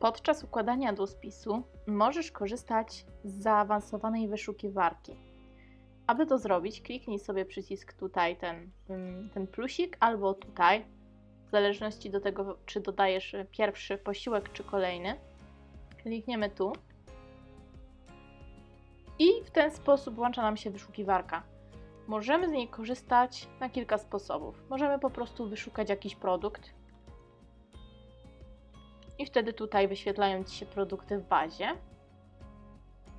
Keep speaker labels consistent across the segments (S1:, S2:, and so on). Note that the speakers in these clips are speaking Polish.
S1: Podczas układania długospisu możesz korzystać z zaawansowanej wyszukiwarki. Aby to zrobić, kliknij sobie przycisk tutaj, ten, ten plusik, albo tutaj, w zależności do tego, czy dodajesz pierwszy posiłek, czy kolejny. Klikniemy tu. I w ten sposób włącza nam się wyszukiwarka. Możemy z niej korzystać na kilka sposobów. Możemy po prostu wyszukać jakiś produkt, i wtedy tutaj wyświetlają Ci się produkty w bazie.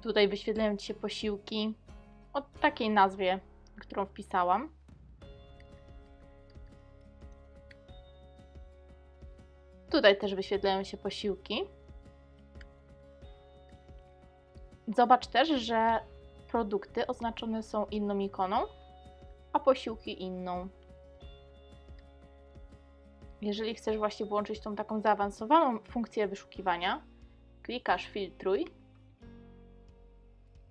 S1: Tutaj wyświetlają Ci się posiłki o takiej nazwie, którą wpisałam. Tutaj też wyświetlają się posiłki. Zobacz też, że produkty oznaczone są inną ikoną, a posiłki inną. Jeżeli chcesz właśnie włączyć tą taką zaawansowaną funkcję wyszukiwania, klikasz filtruj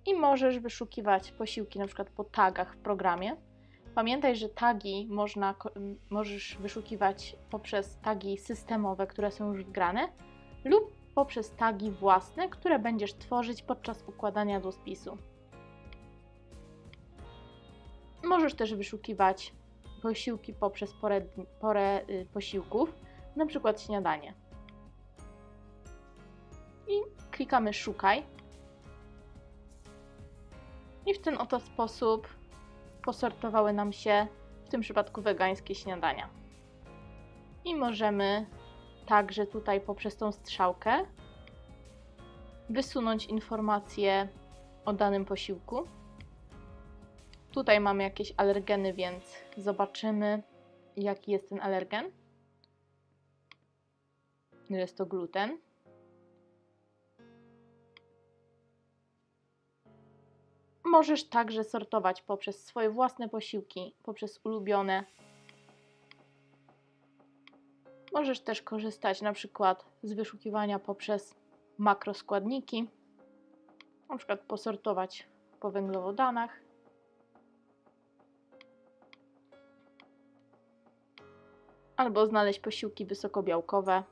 S1: i możesz wyszukiwać posiłki na przykład po tagach w programie. Pamiętaj, że tagi można, możesz wyszukiwać poprzez tagi systemowe, które są już wgrane, lub poprzez tagi własne, które będziesz tworzyć podczas układania do spisu. Możesz też wyszukiwać posiłki poprzez porę, porę y, posiłków, na przykład śniadanie. I klikamy szukaj. I w ten oto sposób posortowały nam się w tym przypadku wegańskie śniadania. I możemy także tutaj poprzez tą strzałkę wysunąć informacje o danym posiłku. Tutaj mamy jakieś alergeny, więc zobaczymy, jaki jest ten alergen. Jest to gluten. Możesz także sortować poprzez swoje własne posiłki, poprzez ulubione. Możesz też korzystać na przykład z wyszukiwania poprzez makroskładniki, na przykład posortować po węglowodanach. Albo znaleźć posiłki wysokobiałkowe